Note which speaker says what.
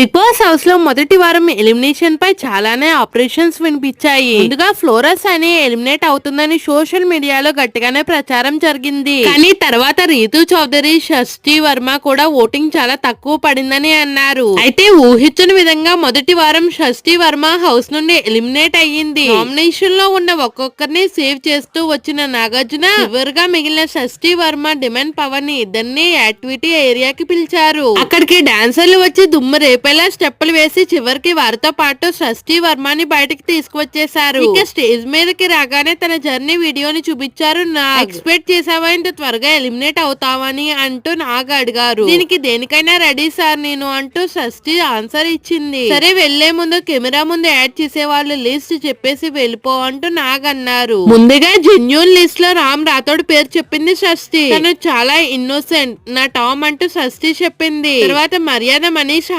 Speaker 1: Big boss హౌస్లో మొదటి వారం ఎలిమినేషన్ పై చాలానే ఆపరేషన్స్ వినిపించాయి. ముందుగా ఫ్లోరస్ అని ఎలిమినేట్ అవుతుందని సోషల్ మీడియాలో గట్టిగానే ప్రచారం జరిగింది. కానీ తర్వాత రీతు చౌదరి షష్టి వర్మ కూడా ఓటింగ్ చాలా తక్కువ పడిందని అన్నారు. అయితే ఊహించని విధంగా మొదటి వారం షష్టి వర్మ హౌస్ నుండి ఎలిమినేట్ అయ్యింది. నామినేషన్లో ఉన్న ఒక్కొక్కరిని సేవ్ చేస్తూ వచ్చిన నాగార్జున చివరిగా మిగిలిన షష్టి వర్మ డిమాండ్ పవర్ని ఇద్దరిని యాక్టివిటీ ఏరియాకి పిలిచారు. అక్కడికి డాన్సర్లు వచ్చి దుమ్ము రేపు రేపేలా స్టెప్పులు వేసి చివరికి వారితో పాటు షష్ఠి వర్మని బయటకి తీసుకువచ్చేశారు. ఇక స్టేజ్ మీదకి రాగానే తన జర్నీ వీడియోని చూపించారు నాగ్. ఎక్స్పెక్ట్ చేసావా ఇంత త్వరగా ఎలిమినేట్ అవుతావని అంటూ నాగ్ అడిగారు. దీనికి దేనికైనా రెడీ సార్ నేను అంటూ షష్ఠి ఆన్సర్ ఇచ్చింది. సరే వెళ్ళే ముందు కెమెరా ముందు యాడ్ చేసే వాళ్ళ లిస్ట్ చెప్పేసి వెళ్ళిపో అంటూ నాగ్ అన్నారు. ముందుగా జెన్యున్ లిస్ట్లో రామ్ రాథోడ్ పేరు చెప్పింది షష్ఠి. తను చాలా ఇన్నోసెంట్. నా టామ్ అంటూ షష్ఠి చెప్పింది. తర్వాత మర్యాద మనీష్